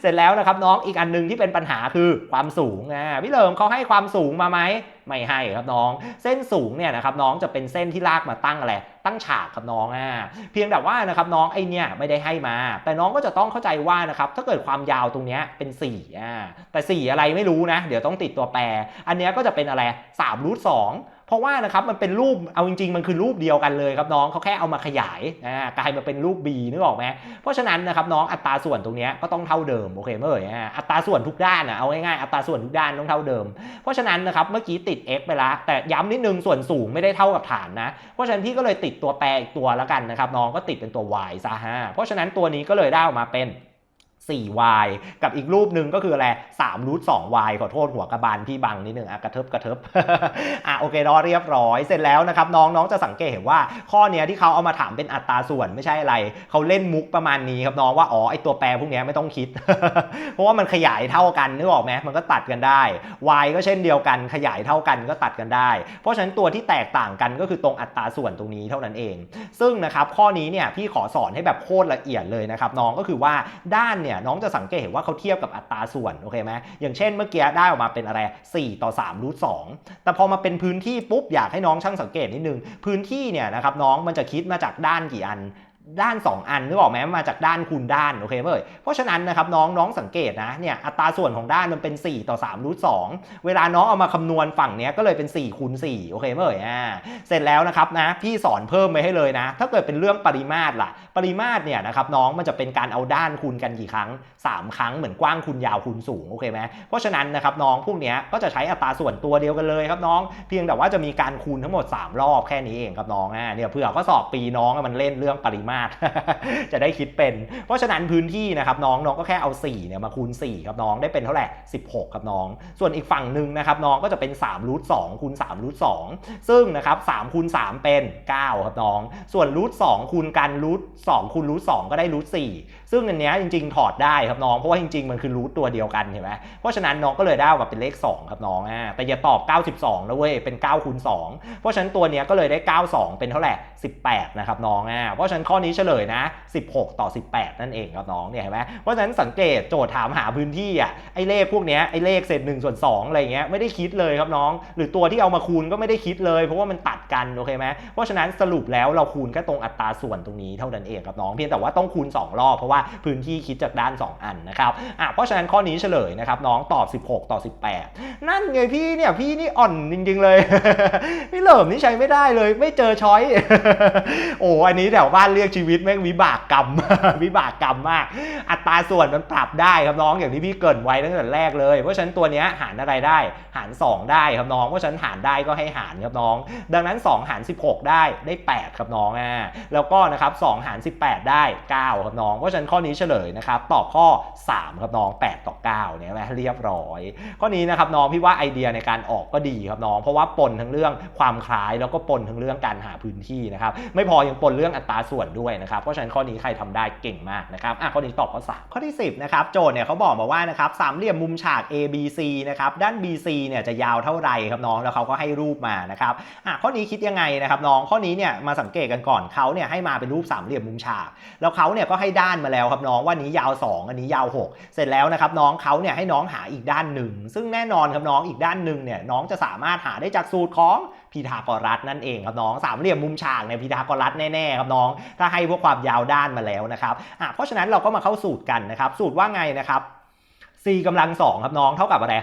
เสร็จแล้วนะครับน้องอีกอันหนึงที่เป็นปัญหาคือความสูงอ่าพี่เลิมเขาให้ความสูงมาไหมไม่ให้ครับน้อง เส้นสูงเนี่ยนะครับน้องจะเป็นเส้นที่ลากมาตั้งอะไรตั้งฉากครับน้องอ่าเพียงแต่ว่านะครับน้องไอเนี่ยไม่ได้ให้มา แต่น้องก็จะต้องเข้าใจว่านะครับถ้าเกิดความยาวตรงเนี้ยเป็น4อ่าแต่ 4 อะไรไม่รู้นะ เดี๋ยวต้องติดตัวแปร อันเนี้ยก็จะเป็นอะไร3รูท2 เพราะว่านะครับมันเป็นรูปเอาจริงๆ มันคือรูปเดียวกันเลยครับน้องเขาแค่เอามาขยายอ่ากลายมาเป็นรูป B นึกออกไหมเพราะฉะนั้นนะครับน้องอัตราส่วนตรงนี้ก็ต้องเท่าเดิมโอเคไหมเอ่ยอ่าอัตราส่วนทุกด้านอะเอาง่ายๆอัตราส่วนทุกด้านต้องเท่าเดิม เพราะฉะนั้นนะครับเมื่อกี้ติด x ไปแล้วแต่ย้ำนิดนึงส่วนสูงไม่ได้เท่ากับฐานนะ เพราะฉะนั้นพี่ก็เลยติดตัวแปรอีกตัวแล้วกันนะครับน้องก็ติดเป็นตัว y ซะฮะเพราะฉะนั้นตัวนี้ก็เลยได้ออกมาเป็น 4y กับอีกรูปหนึ่งก็คืออะไร3รูท 2y ขอโทษหัวกระบาลพี่บังนิดนึงอะกระเทิบกระเทิบอะโอเคเนาะเรียบร้อย เสร็จแล้วนะครับน้องน้องจะสังเกตเห็นว่าข้อเนี้ยที่เขาเอามาถามเป็นอัตราส่วนไม่ใช่อะไร เขาเล่นมุกประมาณนี้ครับน้องว่าอ๋อไอตัวแปรพวกเนี้ยไม่ต้องคิด เพราะว่ามันขยายเท่ากันนึกออกไหมมันก็ตัดกันได้ y ก็เช่นเดียวกันขยายเท่ากันก็ตัดกันได้ เพราะฉะนั้นตัวที่แตกต่างกันก็คือตรงอัตราส่วนตรงนี้เท่านั้นเอง ซึ่งนะครับข้อนี้เนี่ยพี่ขอสอนให้แบบโคตรละเอียดเลยนะครับน้องก็คือว่าด้านเนี่ยน้องจะสังเกตเห็นว่าเขาเทียบกับอัตราส่วนโอเคไหมอย่างเช่นเมื่อกี้ได้ออกมาเป็นอะไร 4 ต่อ3รูท2แต่พอมาเป็นพื้นที่ปุ๊บอยากให้น้องช่างสังเกตนิดนึง พื้นที่เนี่ยนะครับน้องมันจะคิดมาจากด้านกี่อันด้าน 2 อันนึกออกไหมมาจากด้านคูณด้านโอเคไหมเอ่ยเพราะฉะนั้นนะครับน้องน้องสังเกตนะเนี่ยอัตราส่วนของด้านมันเป็น 4 ต่อ3รูท2เวลาน้องเอามาคำนวณฝั่งเนี้ยก็เลยเป็น4คูณ4โอเคไหมเอ่ยอ่าเสร็จแล้วนะครับนะพี่สอนเพิ่มไปให้เลยนะ ถ้าเกิดเป็นเรื่องปริมาตรล่ะ ริมาตรเนี่ยนะครับน้องมันจะเป็นการเอาด้านคูณกันกี่ครั้ง 3 ครั้งเหมือนกว้างคูณยาวคูณสูงโอเคไหมเพราะฉะนั้นนะครับน้องพวกนี้ก็จะใช้อัตราส่วนตัวเดียวกันเลยครับน้อง เพียงแต่ว่าจะมีการคูณทั้งหมด 3 รอบแค่นี้เองครับน้องอ่าเนี่ยเผื่อข้อสอบปีน้องมันเล่นเรื่องปริมาตร จะได้คิดเป็น เพราะฉะนั้นพื้นที่นะครับน้องน้องก็แค่เอา4เนี่ยมาคูณ4ครับน้องได้เป็นเท่าไหร่16ครับน้อง ส่วนอีกฝั่งหนึ่งนะครับน้องก็จะเป็น3รูท2คูณ3รูท2ซึ่งนะครับ3คูณ3เป็น 9 ครับน้อง ส่วนรูท2คูณกันรูท2 คูณรูท2ก็ได้รูท4 ซึ่งอันเนี้ยจริงๆถอดได้ครับน้อง เพราะว่าจริงๆมันคือรูทตัวเดียวกันเห็นไหมเพราะฉะนั้นน้องก็เลยได้ออกมาเป็นเลข 2 ครับน้องอ่าแต่อย่าตอบ 92นะเว้ยเป็น9คูณ2เพราะฉะนั้นตัวเนี้ยก็เลยได้ 92 เป็นเท่าไหร่18 นะครับน้องอ่าเพราะฉะนั้นข้อนี้เฉลยนะ 16 ต่อ 18 นั่นเองครับน้องเนี่ยเห็นไหมเพราะฉะนั้นสังเกตโจทย์ถามหาพื้นที่อะไอ้เลขพวกเนี้ยไอ้เลขเศษ1ส่วน2อะไรเงี้ยไม่ได้คิดเลยครับน้อง หรือตัวที่เอามาคูณก็ไม่ได้คิดเลย เพราะว่ามันตัดกันโอเคไหมเพราะฉะนั้นสรุปแล้วเราคูณแค่ตรงอัตราส่วนตรงนี้เท่านั้นเองครับน้องเพียงแต่ว่าต้องคูณ 2 รอบเพราะว่าพื้นที่คิดจากด้าน 2 อันนะครับอะเพราะฉะนั้นข้อนี้เฉลยนะครับน้องตอบ 16 ต่อ 18 นั่นไงพี่เนี่ยพี่นี่อ่อนจริงๆเลย พี่เหลิมนี่ใช้ไม่ได้เลย ไม่เจอช้อยโอ้อันนี้แถวบ้านเรียกชีวิตแม่งวิบากกรรมวิบากกรรมมาก อัตราส่วนมันปรับได้ครับน้องอย่างที่พี่เกินไว้ตั้งแต่แรกเลย เพราะฉะนั้นตัวนี้หารอะไรได้ หาร 2 ได้ครับน้อง เพราะฉะนั้นหารได้ก็ให้หารครับน้อง ดังนั้น 2 หาร 16 ได้ได้ 8 ครับน้องอ่าแล้วก็นะครับ2หาร 18 ได้ 9 ครับน้อง เพราะฉะนั้นข้อนี้เฉลยนะครับตอบข้อ 3 ครับน้อง 8 ต่อ9เนี่ยไหมเรียบร้อย ข้อนี้นะครับน้องพี่ว่าไอเดียในการออกก็ดีครับน้อง เพราะว่าปนทั้งเรื่องความคล้ายแล้วก็ปนทั้งเรื่องการหาพื้นที่นะครับไม่พอยังปนเรื่องอัตราส่วนด้วยนะครับเพราะฉะนั้นข้อนี้ใครทำได้เก่งมากนะครับอะข้อนี้ตอบข้อ3ข้อที่ 10นะครับโจทย์เนี่ยเขาบอกมาว่านะครับสามเหลี่ยมมุมฉาก A B C นะครับด้าน BC เนี่ยจะยาวเท่าไหร่ครับน้องแล้วเขาก็ให้รูปมานะครับอะข้อนี้คิดยังไงนะครับน้องข้อนี้เนี่ยมาสังเกตกันก่อนเขาเนี่ยให้มาเป็นรูปสามเหลี่ยมมุมฉาก แล้วเขาเนี่ยก็ให้ด้านมาแล้วแล้วครับน้องว่านี้ยาว 2 อันนี้ยาว 6 เสร็จแล้วนะครับน้องเขาเนี่ยให้น้องหาอีกด้านหนึ่ง ซึ่งแน่นอนครับน้องอีกด้านหนึ่งเนี่ยน้องจะสามารถหาได้จากสูตรของพีทาโกรัสนั่นเองครับน้องสามเหลี่ยมมุมฉากเนี่ยพีทาโกรัสแน่ๆครับน้อง ถ้าให้พวกความยาวด้านมาแล้วนะครับอะเพราะฉะนั้นเราก็มาเข้าสูตรกันนะครับ สูตรว่าไงนะครับ c กำลังสองครับน้องเท่ากับอะไร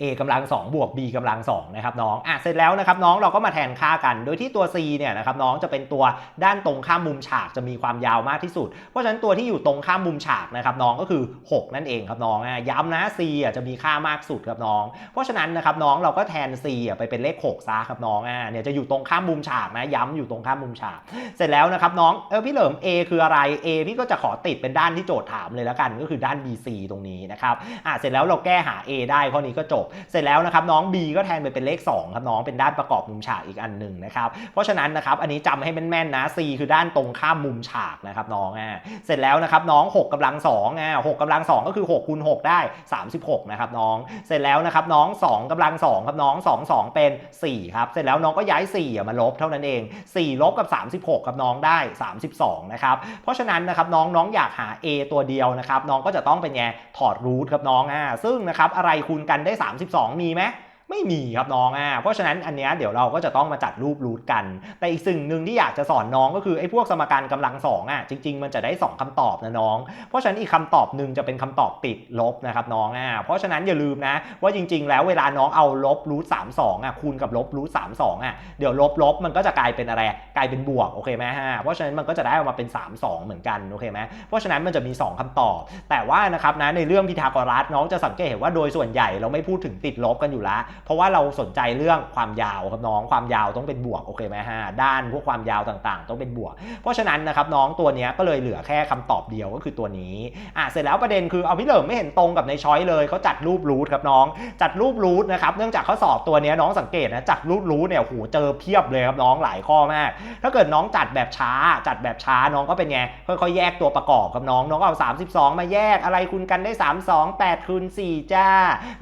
a กำลัง2บวก b กำลัง2นะครับน้องอะเสร็จแล้วนะครับน้องเราก็มาแทนค่ากัน โดยที่ตัว c เนี่ยนะครับน้องจะเป็นตัวด้านตรงข้ามมุมฉากจะมีความยาวมากที่สุด เพราะฉะนั้นตัวที่อยู่ตรงข้ามมุมฉากนะครับน้องก็คือ 6 นั่นเองครับน้องอะย้ำนะ c อะจะมีค่ามากสุดครับน้อง เพราะฉะนั้นนะครับน้องเราก็แทน c อะไปเป็นเลข6ซะครับน้องอะเนี่ยจะอยู่ตรงข้ามมุมฉากนะย้ำอยู่ตรงข้ามมุมฉาก เสร็จแล้วนะครับน้องเออพี่เหลิม A คืออะไร A พี่ก็จะขอติดเป็นด้านที่โจทย์ถามเลยแล้วกัน ก็คือด้าน BC ตรงนี้นะครับอะเสร็จแล้วเราแก้หา A ได้ข้อนี้ก็จบบ เสร็จแล้วนะครับน้อง B ก็แทนไปเป็นเลข2ครับน้องเป็นด้านประกอบมุมฉากอีกอันหนึ่งนะครับเพราะฉะนั้นนะครับอันนี้จำให้แม่นๆนะ C คือด้านตรงข้ามมุมฉากนะครับน้องอะเสร็จแล้วนะครับน้อง 6กำลัง2อะ6กำลัง 2 ก็คือ6คูณ6ได้ 36นะครับน้องเสร็จแล้วนะครับน้อง 2กำลัง2ครับน้อง 2 2 เป็น4ครับเสร็จแล้วน้องก็ย้าย4อ่มาลบเท่านั้นเอง 4 ลบกับ 36ครับน้องได้ 32นะครับเพราะฉะนั้นนะครับน้องน้องอยากหา A ตัวเดียวนะครับน้องก็จะต้องเป็นไงถอดรูทครับน้องอะซึ่งนะครับอะไรคูณกันได้32 มีไหม ไม่มีครับน้องอะเพราะฉะนั้นอันเนี้ยเดี๋ยวเราก็จะต้องมาจัดรูปรูทกัน แต่อีกสิ่งหนึ่งที่อยากจะสอนน้องก็คือไอ้พวกสมการกำลังสองอะจริง ๆ มันจะได้ 2คำตอบนะน้อง เพราะฉะนั้นอีกคำตอบหนึ่งจะเป็นคำตอบติดลบนะครับน้องอะเพราะฉะนั้นอย่าลืมนะว่าจริง ๆ แล้วเวลาน้องเอาลบรูทสามสองอะคูณกับลบรูทสามสองอะเดี๋ยวลบลบมันก็จะกลายเป็นอะไรกลายเป็นบวกโอเคไหมฮะเพราะฉะนั้นมันก็จะได้ออกมาเป็น 3 2 เหมือนกันโอเคไหมเพราะฉะนั้นมันจะมี 2คำตอบ แต่ว่านะครับนะในเรื่องพีทาโกรัสน้องจะสังเกตเห็นว่าโดยส่วนใหญ่เราไม่พูดถึงติดลบกันอยู่แล้วเพราะว่าเราสนใจเรื่องความยาวครับน้องความยาวต้องเป็นบวกโอเคไหมฮะด้านพวกความยาวต่างๆ ต้องเป็นบวก เพราะฉะนั้นนะครับน้องตัวนี้ก็เลยเหลือแค่คำตอบเดียวก็คือตัวนี้อะเสร็จแล้วประเด็นคือเอาพี่เหลิมไม่เห็นตรงกับในช้อยเลยเขาจัดรูปรูทครับน้อง จัดรูปรูทนะครับเนื่องจากเขาสอบตัวนี้น้องสังเกตนะจัดรูปรูทเนี่ยโหเจอเพียบเลยครับน้องหลายข้อมาก ถ้าเกิดน้องจัดแบบช้า จัดแบบช้าน้องก็เป็นไงค่อยๆแยกตัวประกอบครับน้องน้องก็เอา 32 มาแยกอะไรคูณกันได้ 3 2 8คูณ4จ้า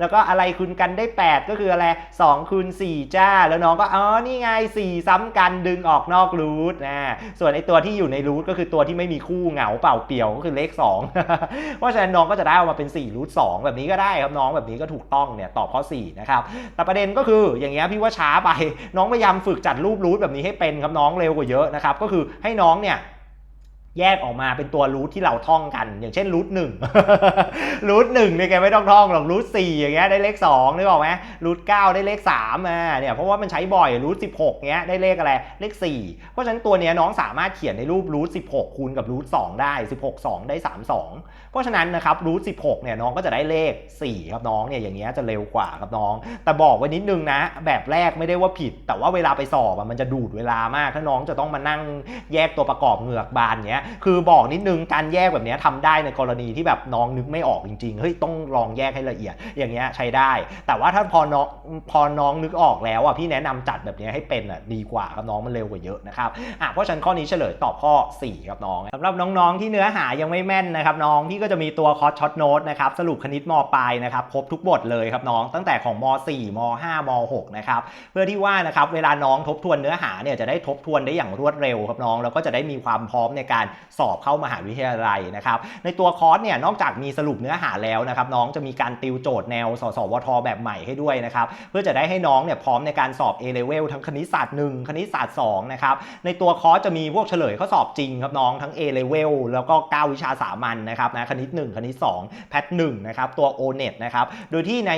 แล้วก็อะไรคูณกันได้ 8 ก็คืออะไร2คูณ4จ้า แล้วน้องก็อ๋อนี่ไง 4 ซ้ำกันดึงออกนอกรูทนะส่วนไอตัวที่อยู่ในรูทก็คือตัวที่ไม่มีคู่เหงาเปล่าเปลี่ยวก็คือเลข 2 เพราะฉะนั้นน้องก็จะได้ออกมาเป็น4รูท2แบบนี้ก็ได้ครับน้องแบบนี้ก็ถูกต้องเนี่ยตอบข้อ4นะครับแต่ประเด็นก็คืออย่างเงี้ยพี่ว่าช้าไปน้องพยายามฝึกจัดรูปรูทแบบนี้ให้เป็นครับน้องเร็วกว่าเยอะนะครับก็คือให้น้องเนี่ย แยกออกมาเป็นตัวรูทที่เราท่องกัน อย่างเช่นรูทหนึ่งรูทหนึ่งเนี่ยแกไม่ต้องท่องหรอกรูทสี่อย่างเงี้ยได้เลขสองนึกออกไหมรูทเก้าได้เลขสามอะเนี่ยเพราะว่ามันใช้บ่อยรูทสิบหกเงี้ยได้เลขอะไรเลขสี่เพราะฉะนั้นตัวเนี้ยน้องสามารถเขียนในรูปรูทสิบหกคูณกับรูทสองได้สิบหกสองได้สามสอง เพราะฉะนั้นนะครับรูทสิบหกเนี่ยน้องก็จะได้เลขสี่ครับน้องเนี่ยอย่างเงี้ยจะเร็วกว่าครับน้อง แต่บอกไว้นิดนึงนะ แบบแรกไม่ได้ว่าผิด แต่ว่าเวลาไปสอบมันจะดูดเวลามาก ถ้าน้องจะต้องมานั่งแยกตัวประกอบเหงือกบานเนี้ยคือบอกนิดนึงการแยกแบบเนี้ยทำได้ในกรณีที่แบบน้องนึกไม่ออกจริงๆเฮ้ยต้องลองแยกให้ละเอียดอย่างเงี้ยใช้ได้ แต่ว่าถ้าพอน้องพอน้องนึกออกแล้วอะพี่แนะนำจัดแบบเนี้ยให้เป็นอะดีกว่าครับน้องมันเร็วกว่าเยอะนะครับอะเพราะฉะนั้นข้อนี้เฉลยตอบข้อ 4 ครับน้องสำหรับน้องๆที่เนื้อหายังไม่แม่นนะครับน้องพี่ก็จะมีตัวคอร์สช็อตโน้ตนะครับสรุปคณิตมปลายนะครับครบทุกบทเลยครับน้องตั้งแต่ของม 4 ม 5 ม 6 นะครับเพื่อที่ว่านะครับเวลาน้องทบทวนเนื้อหาเนี่ยจะได้ทบทวนได้อย่างรวดเร็วครับน้องแล้วก็จะได้มีความพร้อมในการสอบเข้ามหาวิทยาลัยนะครับในตัวคอร์สเนี่ยนอกจากมีสรุปเนื้อหาแล้วนะครับน้องจะมีการติวโจทย์แนวสสวทแบบใหม่ให้ด้วยนะครับเพื่อจะได้ให้น้องเนี่ยพร้อมในการสอบ A level ทั้งคณิตศาสตร์1คณิตศาสตร์2นะครับในตัวคอร์สจะมีพวกเฉลยข้อสอบจริงครับน้องทั้ง A level แล้วก็ 9 วิชาสามัญนะครับนะณิต 1 คณิต 2 แพท1นะครับตัว O net นะครับโดยที่ใน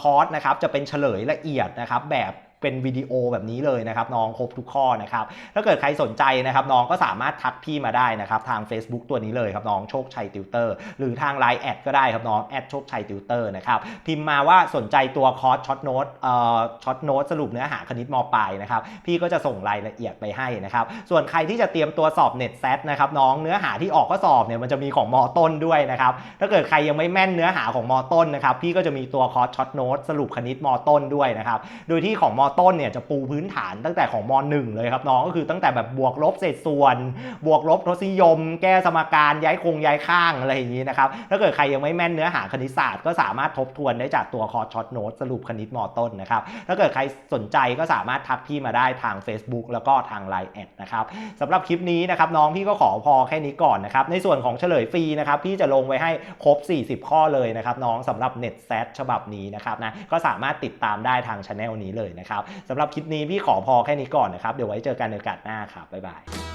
คอร์สนะครับจะเป็นเฉลยละเอียดนะครับแบบ เป็นวิดีโอแบบนี้เลยนะครับน้องครบทุกข้อนะครับถ้าเกิดใครสนใจนะครับน้องก็สามารถทักพี่มาได้นะครับทาง Facebook ตัวนี้เลยครับน้องโชคชัยติวเตอร์หรือทาง Line แอดก็ได้ครับน้องแอดโชคชัยติวเตอร์นะครับพิมพ์มาว่าสนใจตัวคอร์สช็อตโน้ตเอ่อช็อตโน้ตสรุปเนื้อหาคณิตมปลายนะครับพี่ก็จะส่งรายละเอียดไปให้นะครับส่วนใครที่จะเตรียมตัวสอบเน็ตแซนะครับน้องเนื้อหาที่ออกข้อสอบเนี่ยมันจะมีของมต้นด้วยนะครับถ้าเกิดใครยังไม่แม่นเนื้อหาของมต้นนะครับพี่ก็จะมีตัวคอร์สช็อตโน้ตสรุปคณิตมต้นด้วยนะครับโดยที่ของมต้นเนี่ยจะปูพื้นฐานตั้งแต่ของม1เลยครับน้องก็คือตั้งแต่แบบบวกลบเศษส่วน บวกลบทศนิยม แก้สมการย้ายคงย้ายข้างอะไรอย่างนี้นะครับถ้าเกิดใครยังไม่แม่นเนื้อหาคณิตศาสตร์ก็สามารถทบทวนได้จากตัวคอร์สช็อตโน้ตสรุปคณิตมต้นนะครับถ้าเกิดใครสนใจก็สามารถทักพี่มาได้ทาง Facebook แล้วก็ทาง Line แอดนะครับสำหรับคลิปนี้นะครับน้องพี่ก็ขอพอแค่นี้ก่อนนะครับในส่วนของเฉลยฟรีนะครับพี่จะลงไว้ให้ครบ 40 ข้อเลยนะครับน้องสำหรับ Net s ซฉบับนี้นะครับนะก็สามารถติดตามได้ทางช anel นี้เลยนะครับสำหรับคลิปนี้พี่ขอพอแค่นี้ก่อนนะครับ เดี๋ยวไว้เจอกันในโอกาสหน้าครับบ๊ายบาย